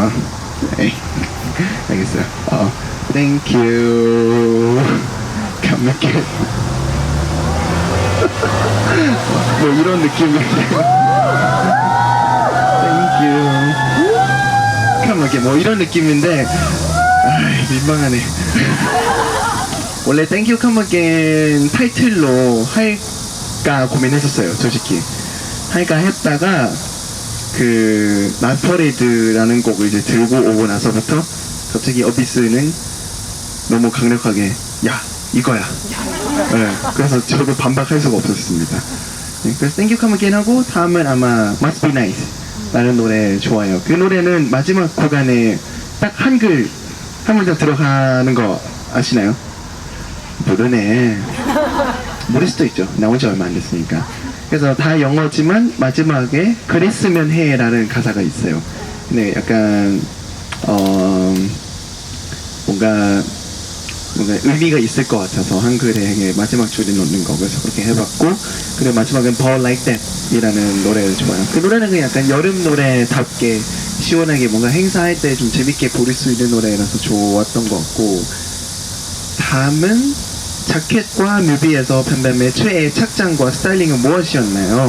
어, 알겠어요. 어, thank you. Again. 뭐 이런. Come again. 뭐 이런 느낌인데, 아 민망하네. 원래 Come Again 타이틀로 할까 고민했었어요, 솔직히. 할까 했다가, 그, 나퍼레이드라는 곡을 이제 들고 오고 나서부터 갑자기 어비스는 너무 강력하게, 야, 이거야. 네, 그래서 저도 반박할 수가 없었습니다. 네, 그래서 Thank You Come Again 하고, 다음은 아마 Must Be Nice 라는 노래 좋아요. 그 노래는 마지막 구간에 딱 한글, 한 문장 들어가는 거 아시나요? 모르네. 모를 수도 있죠. 나온 지 얼마 안 됐으니까. 그래서 다 영어지만 마지막에 그랬으면 해라는 가사가 있어요. 근데 약간 어 뭔가 뭔가 의미가 있을 것 같아서 한글에 마지막 줄에 넣는 거 그래서 그렇게 해봤고 그리고 마지막엔 Ball Like That 이라는 노래를 좋아요. 그 노래는 약간 여름 노래답게 시원하게 뭔가 행사할 때 좀 재밌게 부를 수 있는 노래라서 좋았던 것 같고 다음은 자켓과 뮤비에서 뱀뱀의 최애 착장과 스타일링은 무엇이었나요?